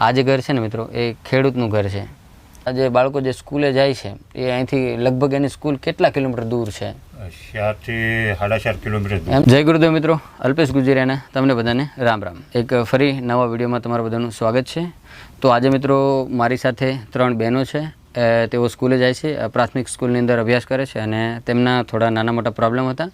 આ જે ઘર છે ને મિત્રો એ ખેડૂતનું ઘર છે. આ જે બાળકો જે સ્કૂલે જાય છે એ અહીંથી લગભગ એની સ્કૂલ કેટલા કિલોમીટર દૂર છે? ચારથી સાડા ચાર કિલોમીટર જય ગુરુદેવ મિત્રો અલ્પેશ ગુજરિયાના તમને બધાને રામ રામ. એક ફરી નવા વિડીયોમાં તમારું બધાનું સ્વાગત છે. તો આજે મિત્રો મારી સાથે ત્રણ બહેનો છે. તેઓ સ્કૂલે જાય છે પ્રાથમિક સ્કૂલની અંદર અભ્યાસ કરે છે અને તેમના થોડા નાના મોટા પ્રોબ્લેમ હતા.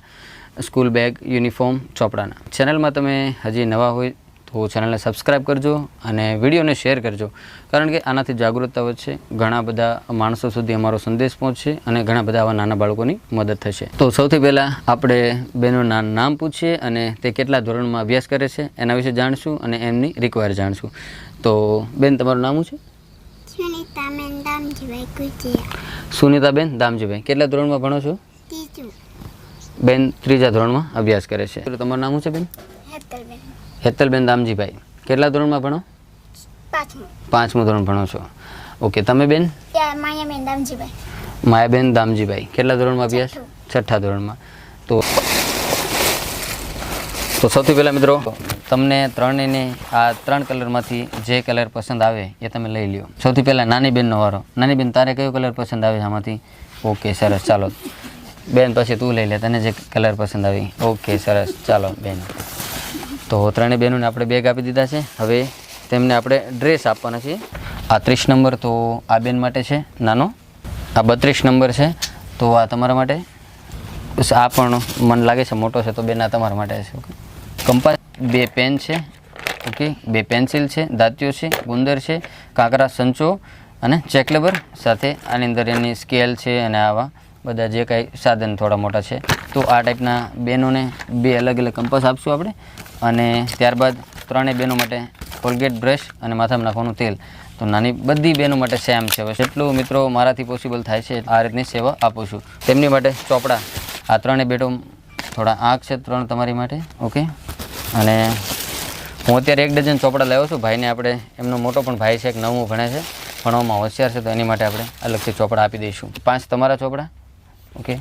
સ્કૂલ બેગ યુનિફોર્મ ચોપડાના. ચેનલમાં તમે હજી નવા હોય તો ચેનલને સબસ્ક્રાઈબ કરજો અને વિડીયોને શેર કરજો. કારણ કે આનાથી જાગૃતતા વધશે ઘણા બધા માણસો સુધી અમારો સંદેશ પહોંચશે અને ઘણા બધા આવા નાના બાળકોની મદદ થશે. તો સૌથી પહેલાં આપણે બહેનોના નામ પૂછીએ અને તે કેટલા ધોરણમાં અભ્યાસ કરે છે એના વિશે જાણશું અને એમની રિક્વાયર જાણશું. તો બેન તમારું નામ શું છે? સુનીતાબેન દામજીભાઈ કેટલા ધોરણમાં ભણો છો? બેન ત્રીજા ધોરણમાં અભ્યાસ કરે છે. તમારું નામ શું છે બેન? હેતલબેન દામજીભાઈ કેટલા ધોરણમાં ભણો? પાંચમું. ધોરણ ભણો છો. ઓકે તમે બેન? માયાબેન દામજીભાઈ. કેટલા ધોરણમાં અભ્યાસ? છઠ્ઠા ધોરણમાં. તો તો સૌથી પહેલાં મિત્રો તમને ત્રણેયને આ ત્રણ કલરમાંથી જે કલર પસંદ આવે એ તમે લઈ લ્યો. સૌથી પહેલાં નાની બેનનો વારો. નાની બેન તારે કયો કલર પસંદ આવે આમાંથી? ઓકે સરસ ચાલો. બેન પછી તું લઈ લે તને જે કલર પસંદ આવી. ઓકે સરસ ચાલો બેન. તો ત્રણેય બહેનોને આપણે બેગ આપી દીધા છે. હવે તેમને આપણે ડ્રેસ આપવાના છીએ આ ત્રીસ નંબર તો આ બેન માટે છે, નાનો. આ બત્રીસ નંબર છે, તો આ તમારા માટે. આ પણ મને લાગે છે મોટો છે, તો બેન આ તમારા માટે છે, ઓકે. કંપાસ બે પેન છે, ઓકે. બે પેન્સિલ છે, દાંતીઓ છે, ગુંદર છે, કાંકરા, સંચો અને ચેકલેબર સાથે આની અંદર એની સ્કેલ છે અને આવા બધા જે કાંઈ સાધન થોડા મોટા છે, તો આ ટાઈપના બેનોને બે અલગ અલગ કંપાસ આપશું આપણે. અને ત્યારબાદ ત્રણેય બહેનો માટે કોલગેટ બ્રશ અને માથામાં નાખવાનું તેલ. તો નાની બધી બહેનો માટે સેમ છે. જેટલું મિત્રો મારાથી પોસિબલ થાય છે, આ રીતની સેવા આપું છું. તેમની માટે ચોપડા. આ ત્રણેય બેટો થોડા આંખ છે, ત્રણ તમારી માટે. ઓકે? અને હું અત્યારે એક ડઝન ચોપડા લાવ્યો છું. ભાઈને આપણે, એમનો મોટો પણ ભાઈ છે, એક નવું ભણે છે. ભણવામાં હોશિયાર છે, તો એની માટે આપણે અલગથી ચોપડા આપી દઈશું. પાંચ તમારા ચોપડા. ઓકે.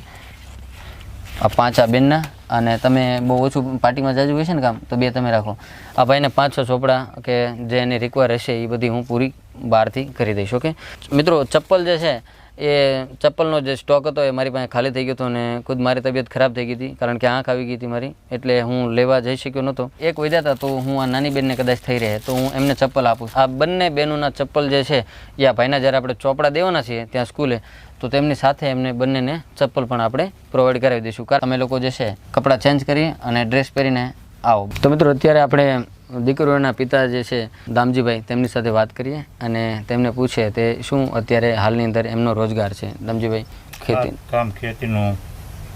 આ પાંચ આ બેનના અને તમે બહુ ઓછું પાર્ટીમાં જાજુ હોય છે ને કામ, તો બે તમે રાખો. આ ભાઈને પાંચ છ ચોપડા કે જે એની રિક્વાયર હશે એ બધી હું પૂરી બહારથી કરી દઈશ, ઓકે? મિત્રો, ચપ્પલ જે છે એ ચપ્પલનો જે સ્ટોક હતો એ મારી પાસે ખાલી થઈ ગયો હતો અને ખુદ મારી તબિયત ખરાબ થઈ ગઈ હતી, કારણ કે આંખ આવી ગઈ હતી મારી, એટલે હું લેવા જઈ શક્યો નહોતો. એક હતા તો હું આ નાની બેનને કદાચ થઈ રહે, તો હું એમને ચપ્પલ આપું. આ બંને બહેનોના ચપ્પલ જે છે, એ આ ભાઈના જ્યારે આપણે ચોપડા દેવાના છીએ ત્યાં સ્કૂલે, તો તેમની સાથે એમને બંનેને ચપ્પલ પણ આપણે પ્રોવાઈડ કરાવી દઈશું. કારણ અમે લોકો જે છે, કપડાં ચેન્જ કરી અને ડ્રેસ પહેરીને આવો. તો મિત્રો, અત્યારે આપણે દીકરીઓના પિતા જે છે દામજીભાઈ તેમની સાથે વાત કરીએ અને તેમને પૂછે તે શું અત્યારે હાલની અંદર એમનો રોજગાર છે. દામજીભાઈ ખેતી કામ ખેતીનું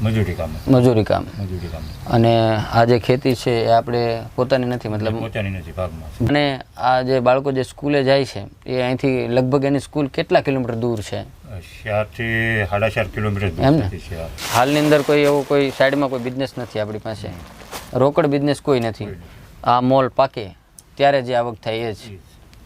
મજૂરી કામ મજૂરી કામ. મજૂરી કામ. અને આ જે ખેતી છે એ આપણે પોતાની નથી મતલબ પોતાની નથી ભાગમાં અને આ જે બાળકો જે સ્કૂલે જાય છે એ અહીંથી લગભગ એની સ્કૂલ કેટલા કિલોમીટર દૂર છે? ચારથી સાડા ચાર કિલોમીટર એમ ને? હાલની અંદર કોઈ એવો કોઈ સાઈડમાં કોઈ બિઝનેસ નથી આપણી પાસે. રોકડ બિઝનેસ કોઈ નથી. આ મોલ પાકે ત્યારે જે આવક થાય એ જ.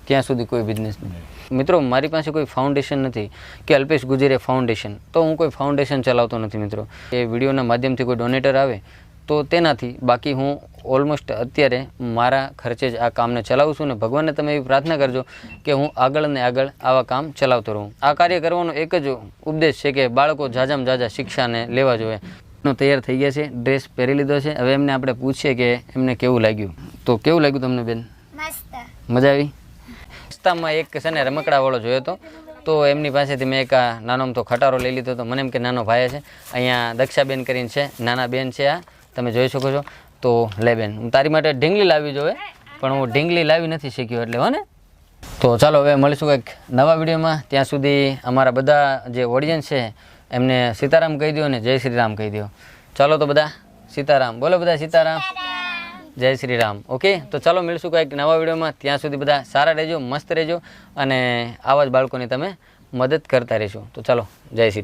ત્યાં સુધી કોઈ બિઝનેસ નહીં. મિત્રો મારી પાસે કોઈ ફાઉન્ડેશન નથી કે અલ્પેશ ગુજરે ફાઉન્ડેશન તો હું કોઈ ફાઉન્ડેશન ચલાવતો નથી મિત્રો. એ વિડીયોના માધ્યમથી કોઈ ડોનેટર આવે તો તેનાથી બાકી હું ઓલમોસ્ટ અત્યારે મારા ખર્ચે જ આ કામને ચલાવું છું ને ભગવાનને તમે એવી પ્રાર્થના કરજો કે હું આગળ ને આગળ આવા કામ ચલાવતો રહું. આ કાર્ય કરવાનો એક જ ઉપદેશ છે કે બાળકો જાજામ જાજા શિક્ષાને લેવા જોઈએ. તૈયાર થઈ ગયા છે ડ્રેસ પહેરી લીધો છે. હવે એમને આપણે પૂછીએ કે એમને કેવું લાગ્યું. તો કેવું લાગ્યું તમને બેન? મજા આવી? રસ્તામાં એક છે ને રમકડાવાળો જોયો હતો તો એમની પાસેથી મેં એક નાનો તો ખટારો લઈ લીધો હતો. મને એમ કે નાનો ભાઈ છે. અહીંયા દક્ષાબેન કરીને છે. નાના બેન છે આ. તમે જોઈ શકો છો. તો લે બેન હું તારી માટે ઢીંગલી લાવી જોવે. પણ હું ઢીંગલી લાવી નથી શીખ્યો એટલે હો ને? તો ચાલો હવે મળીશું કંઈક નવા વિડીયોમાં. ત્યાં સુધી અમારા બધા જે ઓડિયન્સ છે એમને સીતારામ કહી દો અને જય શ્રી રામ કહી દો ચાલો તો બધા સીતારામ. બોલો બધા સીતારામ. જય શ્રી રામ ઓકે તો ચાલો મળીશું કંઈક નવા વિડીયોમાં. ત્યાં સુધી બધા સારા રહેજો, મસ્ત રહેજો અને આવા જ બાળકોને તમે મદદ કરતા રહેશો. તો ચાલો, જય શ્રી